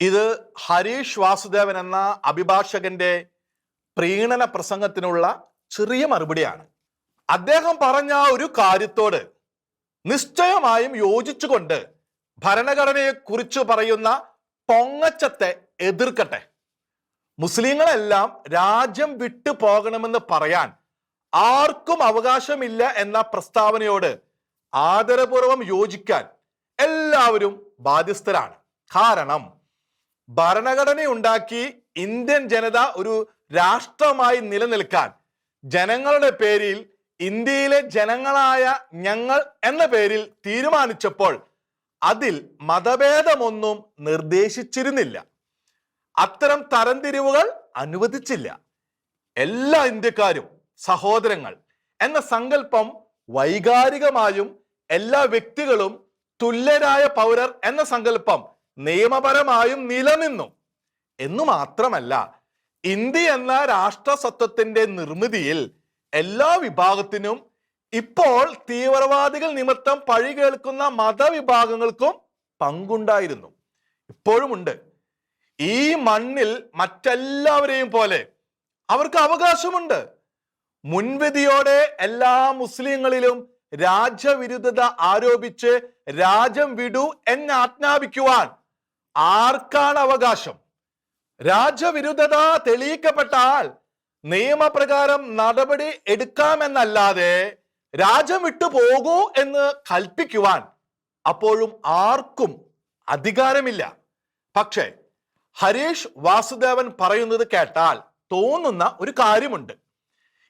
ഇത് ഹരീഷ് വാസുദേവൻ എന്ന അഭിഭാഷകന്റെ പ്രീണന പ്രസംഗത്തിനുള്ള ചെറിയ മറുപടിയാണ്. അദ്ദേഹം പറഞ്ഞ ഒരു കാര്യത്തോട് നിശ്ചയമായും യോജിച്ചുകൊണ്ട് ഭരണഘടനയെ കുറിച്ച് പറയുന്ന പൊങ്ങച്ചത്തെ എതിർക്കട്ടെ. മുസ്ലിങ്ങളെല്ലാം രാജ്യം വിട്ടു പോകണമെന്ന് പറയാൻ ആർക്കും അവകാശമില്ല എന്ന പ്രസ്താവനയോട് ആദരപൂർവം യോജിക്കാൻ എല്ലാവരും ബാധ്യസ്ഥരാണ്. കാരണം ഭരണഘടനയുണ്ടാക്കി ഇന്ത്യൻ ജനത ഒരു രാഷ്ട്രമായി നിലനിൽക്കാൻ. ജനങ്ങളുടെ പേരിൽ ഇന്ത്യയിലെ ജനങ്ങളായ ഞങ്ങൾ എന്ന പേരിൽ തീരുമാനിച്ചപ്പോൾ അതിൽ മതഭേദമൊന്നും നിർദ്ദേശിച്ചിരുന്നില്ല. അത്തരം തരംതിരിവുകൾ അനുവദിച്ചില്ല. എല്ലാ ഇന്ത്യക്കാരും സഹോദരങ്ങൾ എന്ന സങ്കല്പം വൈകാരികമായും എല്ലാ വ്യക്തികളും തുല്യരായ പൗരർ എന്ന സങ്കല്പം നിയമപരമായും നിലനിന്നു. എന്നു മാത്രമല്ല ഇന്ത്യ എന്ന രാഷ്ട്രസത്വത്തിന്റെ നിർമ്മിതിയിൽ എല്ലാ വിഭാഗത്തിനും ഇപ്പോൾ തീവ്രവാദികൾ നിമിത്തം പഴി കേൾക്കുന്ന മതവിഭാഗങ്ങൾക്കും പങ്കുണ്ടായിരുന്നു. ഇപ്പോഴുമുണ്ട്. ഈ മണ്ണിൽ മറ്റെല്ലാവരെയും പോലെ അവർക്ക് അവകാശമുണ്ട്. മുൻവിധിയോടെ എല്ലാ മുസ്ലിങ്ങളിലും രാജ്യവിരുദ്ധത ആരോപിച്ച് രാജ്യം വിടൂ എന്ന് ആജ്ഞാപിക്കുവാൻ ആർക്കാണ് അവകാശം? രാജ്യവിരുദ്ധത തെളിയിക്കപ്പെട്ടാൽ നിയമപ്രകാരം നടപടി എടുക്കാമെന്നല്ലാതെ രാജ്യം വിട്ടു പോകൂ എന്ന് കൽപ്പിക്കുവാൻ അപ്പോഴും ആർക്കും അധികാരമില്ല. പക്ഷേ ഹരീഷ് വാസുദേവൻ പറയുന്നത് കേട്ടാൽ തോന്നുന്ന ഒരു കാര്യമുണ്ട്.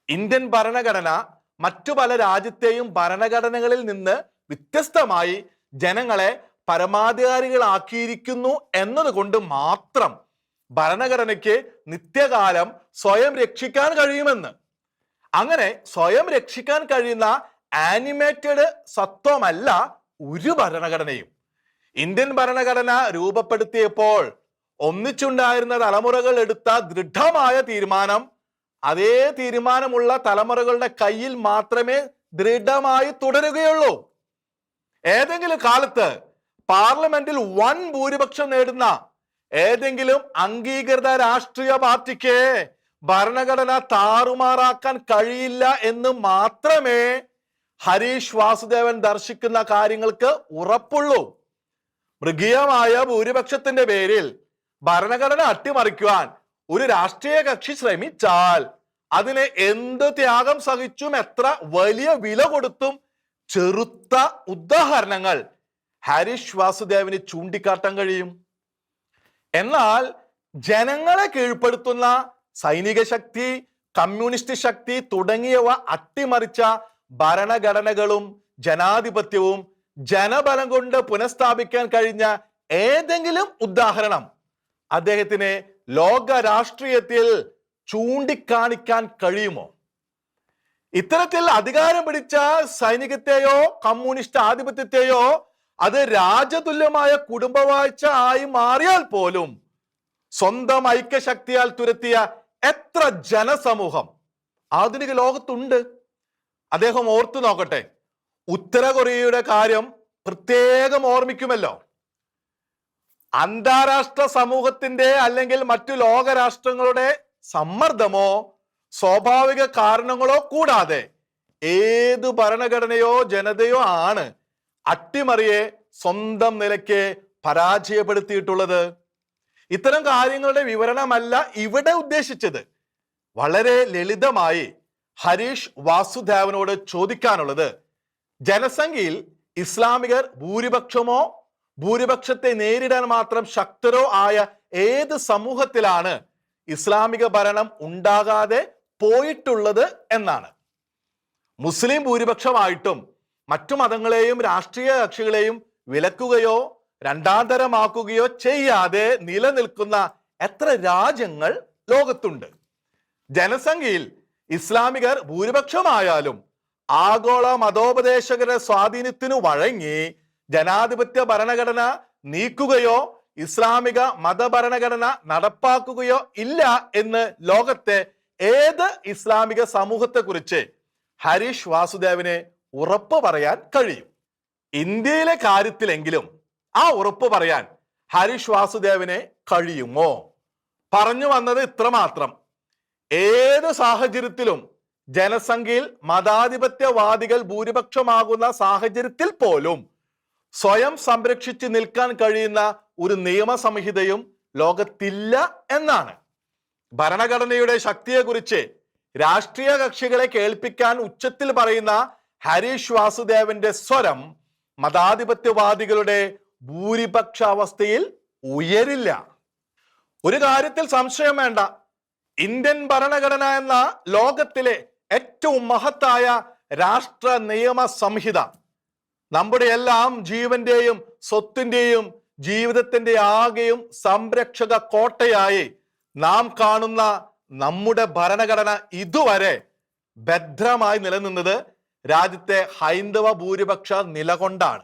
ഇന്ത്യൻ ഭരണഘടന മറ്റു പല രാജ്യത്തെയും ഭരണഘടനകളിൽ നിന്ന് വ്യത്യസ്തമായി ജനങ്ങളെ പരമാധികാരികളാക്കിയിരിക്കുന്നു എന്നതുകൊണ്ട് മാത്രം ഭരണഘടനയ്ക്ക് നിത്യകാലം സ്വയം രക്ഷിക്കാൻ കഴിയുമെന്ന്. അങ്ങനെ സ്വയം രക്ഷിക്കാൻ കഴിയുന്ന ആനിമേറ്റഡ് സത്വമല്ല ഒരു ഭരണഘടനയും. ഇന്ത്യൻ ഭരണഘടന രൂപപ്പെടുത്തിയപ്പോൾ ഒന്നിച്ചുണ്ടായിരുന്ന തലമുറകൾ എടുത്ത ദൃഢമായ തീരുമാനം അതേ തീരുമാനമുള്ള തലമുറകളുടെ കയ്യിൽ മാത്രമേ ദൃഢമായി തുടരുകയുള്ളൂ. ഏതെങ്കിലും കാലത്ത് പാർലമെന്റിൽ വൻ ഭൂരിപക്ഷം നേടുന്ന ഏതെങ്കിലും അംഗീകൃത രാഷ്ട്രീയ പാർട്ടിക്ക് ഭരണഘടന താറുമാറാക്കാൻ കഴിയില്ല എന്ന് മാത്രമേ ഹരീഷ് വാസുദേവൻ ദർശിക്കുന്ന കാര്യങ്ങൾക്ക് ഉറപ്പുള്ളൂ. മൃഗീയമായ ഭൂരിപക്ഷത്തിന്റെ പേരിൽ ഭരണഘടന അട്ടിമറിക്കുവാൻ ഒരു രാഷ്ട്രീയ കക്ഷി ശ്രമിച്ചാൽ അതിനെ എന്ത് ത്യാഗം സഹിച്ചും എത്ര വലിയ വില കൊടുത്തും ചെറുത്ത ഉദാഹരണങ്ങൾ ഹാരിഷ് വാസുദേവന് ചൂണ്ടിക്കാട്ടാൻ കഴിയും. എന്നാൽ ജനങ്ങളെ കീഴ്പ്പെടുത്തുന്ന സൈനിക ശക്തി കമ്മ്യൂണിസ്റ്റ് ശക്തി തുടങ്ങിയവ അട്ടിമറിച്ച ഭരണഘടനകളും ജനാധിപത്യവും ജനബലം കൊണ്ട് പുനഃസ്ഥാപിക്കാൻ കഴിഞ്ഞ ഏതെങ്കിലും ഉദാഹരണം അദ്ദേഹത്തിന് ലോക രാഷ്ട്രീയത്തിൽ ചൂണ്ടിക്കാണിക്കാൻ കഴിയുമോ? ഇത്തരത്തിൽ അധികാരം പിടിച്ച സൈനികത്തെയോ കമ്മ്യൂണിസ്റ്റ് ആധിപത്യത്തെയോ അത് രാജതുല്യമായ കുടുംബവാഴ്ച ആയി മാറിയാൽ പോലും സ്വന്തം ഐക്യശക്തിയാൽ തുരത്തിയ എത്ര ജനസമൂഹം ആധുനിക ലോകത്തുണ്ട്. അദ്ദേഹം ഓർത്തു നോക്കട്ടെ ഉത്തര കൊറിയയുടെ കാര്യം പ്രത്യേകം ഓർമ്മിക്കുമല്ലോ. അന്താരാഷ്ട്ര സമൂഹത്തിന്റെ അല്ലെങ്കിൽ മറ്റു ലോകരാഷ്ട്രങ്ങളുടെ സമ്മർദ്ദമോ സ്വാഭാവിക കാരണങ്ങളോ കൂടാതെ ഏത് ഭരണഘടനയോ ജനതയോ ആണ് അട്ടിമറിയെ സ്വന്തം നിലയ്ക്ക് പരാജയപ്പെടുത്തിയിട്ടുള്ളത്. ഇത്തരം കാര്യങ്ങളുടെ വിവരണമല്ല ഇവിടെ ഉദ്ദേശിച്ചത്. വളരെ ലളിതമായി ഹരീഷ് വാസുദേവനോട് ചോദിക്കാനുള്ളത് ജനസംഖ്യയിൽ ഇസ്ലാമികർ ഭൂരിപക്ഷമോ ഭൂരിപക്ഷത്തെ നേരിടാൻ മാത്രം ശക്തരോ ആയ ഏത് സമൂഹത്തിലാണ് ഇസ്ലാമിക ഭരണം ഉണ്ടാകാതെ പോയിട്ടുള്ളത് എന്നാണ്. മുസ്ലിം ഭൂരിപക്ഷമായിട്ടും മറ്റു മതങ്ങളെയും രാഷ്ട്രീയ കക്ഷികളെയും വിലക്കുകയോ രണ്ടാന്തരമാക്കുകയോ ചെയ്യാതെ നിലനിൽക്കുന്ന എത്ര രാജ്യങ്ങൾ ലോകത്തുണ്ട്. ജനസംഖ്യയിൽ ഇസ്ലാമികർ ഭൂരിപക്ഷമായാലും ആഗോള മതോപദേശകരുടെ സ്വാധീനത്തിനു വഴങ്ങി ജനാധിപത്യ ഭരണഘടന നീക്കുകയോ ഇസ്ലാമിക മതഭരണഘടന നടപ്പാക്കുകയോ ഇല്ല എന്ന് ലോകത്തെ ഏത് ഇസ്ലാമിക സമൂഹത്തെക്കുറിച്ച് ഹരീഷ് വാസുദേവിന് ഉറപ്പ് പറയാൻ കഴിയും. ഇന്ത്യയിലെ കാര്യത്തിലെങ്കിലും ആ ഉറപ്പ് പറയാൻ ഹരീഷ് വാസുദേവനെ കഴിയുമോ? പറഞ്ഞു വന്നത് ഇത്രമാത്രം. ഏത് സാഹചര്യത്തിലും ജനസംഖ്യയിൽ മതാധിപത്യവാദികൾ ഭൂരിപക്ഷമാകുന്ന സാഹചര്യത്തിൽ പോലും സ്വയം സംരക്ഷിച്ച് നിൽക്കാൻ കഴിയുന്ന ഒരു നിയമസംഹിതയും ലോകത്തില്ല എന്നാണ്. ഭരണഘടനയുടെ ശക്തിയെക്കുറിച്ച് രാഷ്ട്രീയ കക്ഷികളെ കേൾപ്പിക്കാൻ ഉച്ചത്തിൽ പറയുന്ന ഹരീഷ് വാസുദേവന്റെ സ്വരം മതാധിപത്യവാദികളുടെ ഭൂരിപക്ഷ അവസ്ഥയിൽ ഉയരില്ല. ഒരു കാര്യത്തിൽ സംശയം വേണ്ട. ഇന്ത്യൻ ഭരണഘടന എന്ന ലോകത്തിലെ ഏറ്റവും മഹത്തായ രാഷ്ട്ര നിയമ സംഹിത. നമ്മുടെ എല്ലാം ജീവന്റെയും സ്വത്തിന്റെയും ജീവിതത്തിന്റെ ആകെയും സംരക്ഷക കോട്ടയായി നാം കാണുന്ന നമ്മുടെ ഭരണഘടന ഇതുവരെ ഭദ്രമായി നിലനിന്നത് രാജ്യത്തെ ഹൈന്ദവ ഭൂരിപക്ഷ നിലകൊണ്ടാണ്.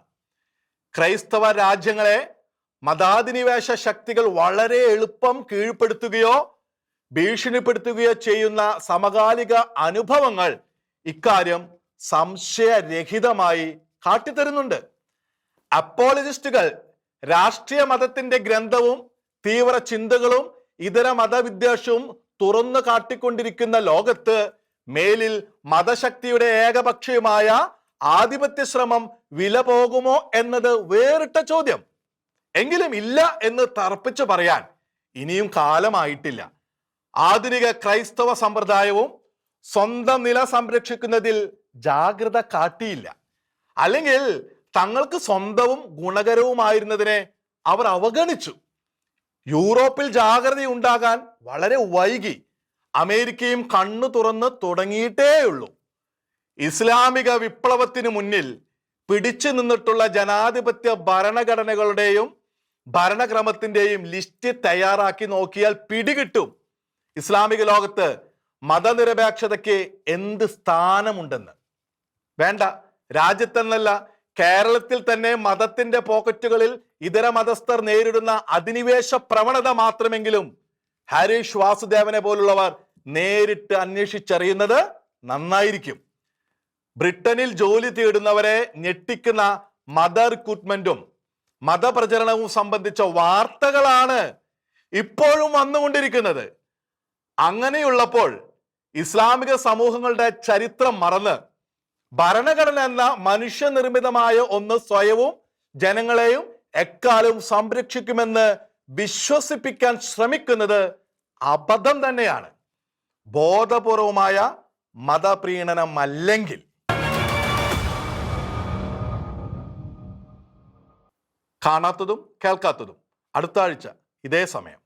ക്രൈസ്തവ രാജ്യങ്ങളെ മതാധിനിവേശ ശക്തികൾ വളരെ എളുപ്പം കീഴ്പ്പെടുത്തുകയോ ഭീഷണിപ്പെടുത്തുകയോ ചെയ്യുന്ന സമകാലിക അനുഭവങ്ങൾ ഇക്കാര്യം സംശയരഹിതമായി കാട്ടിത്തരുന്നുണ്ട്. അപ്പോളജിസ്റ്റുകൾ രാഷ്ട്രീയ മതത്തിന്റെ ഗ്രന്ഥവും തീവ്ര ചിന്തകളും ഇതര മതവിദ്വേഷവും തുറന്നു കാട്ടിക്കൊണ്ടിരിക്കുന്ന ലോകത്ത് മേലിൽ മതശക്തിയുടെ ഏകപക്ഷീയമായ ആധിപത്യ ശ്രമം വില പോകുമോ എന്നത് വേറിട്ട ചോദ്യം. എങ്കിലും ഇല്ല എന്ന് തർപ്പിച്ചു പറയാൻ ഇനിയും കാലമായിട്ടില്ല. ആധുനിക ക്രൈസ്തവ സമ്പ്രദായവും സ്വന്തം നില സംരക്ഷിക്കുന്നതിൽ ജാഗ്രത കാട്ടിയില്ല. അല്ലെങ്കിൽ തങ്ങൾക്ക് സ്വന്തവും ഗുണകരവുമായിരുന്നതിനെ അവർ അവഗണിച്ചു. യൂറോപ്പിൽ ജാഗ്രത ഉണ്ടാകാൻ വളരെ വൈകി. അമേരിക്കയും കണ്ണു തുറന്ന് തുടങ്ങിയിട്ടേയുള്ളൂ. ഇസ്ലാമിക വിപ്ലവത്തിന് മുന്നിൽ പിടിച്ചു നിന്നിട്ടുള്ള ജനാധിപത്യ ഭരണഘടനകളുടെയും ഭരണക്രമത്തിന്റെയും ലിസ്റ്റ് തയ്യാറാക്കി നോക്കിയാൽ പിടികിട്ടും. ഇസ്ലാമിക ലോകത്ത് മതനിരപേക്ഷതയ്ക്ക് എന്ത് സ്ഥാനമുണ്ടെന്ന്? വേണ്ട. രാജ്യത്തെന്നല്ല കേരളത്തിൽ തന്നെ മതത്തിന്റെ പോക്കറ്റുകളിൽ ഇതര മതസ്ഥർ നേരിടുന്ന അധിനിവേശ പ്രവണത മാത്രമെങ്കിലും ഹരീഷ് വാസുദേവനെ പോലുള്ളവർ നേരിട്ട് അന്വേഷിച്ചറിയുന്നത് നന്നായിരിക്കും. ബ്രിട്ടനിൽ ജോലി തേടുന്നവരെ ഞെട്ടിക്കുന്ന മദർ റിക്രൂട്ട്മെന്റും മതപ്രചരണവും സംബന്ധിച്ച വാർത്തകളാണ് ഇപ്പോഴും വന്നുകൊണ്ടിരിക്കുന്നത്. അങ്ങനെയുള്ളപ്പോൾ ഇസ്ലാമിക സമൂഹങ്ങളുടെ ചരിത്രം മറന്ന് ഭരണഘടന എന്ന മനുഷ്യനിർമ്മിതമായ ഒന്ന് സ്വയവും ജനങ്ങളെയും എക്കാലവും സംരക്ഷിക്കുമെന്ന് വിശ്വസിപ്പിക്കാൻ ശ്രമിക്കുന്നത് അബദ്ധം തന്നെയാണ്. ബോധപൂർവമായ മതപ്രീണനമല്ലെങ്കിൽ കാണാത്തതും കേൾക്കാത്തതും. അടുത്ത ആഴ്ച ഇതേ സമയം.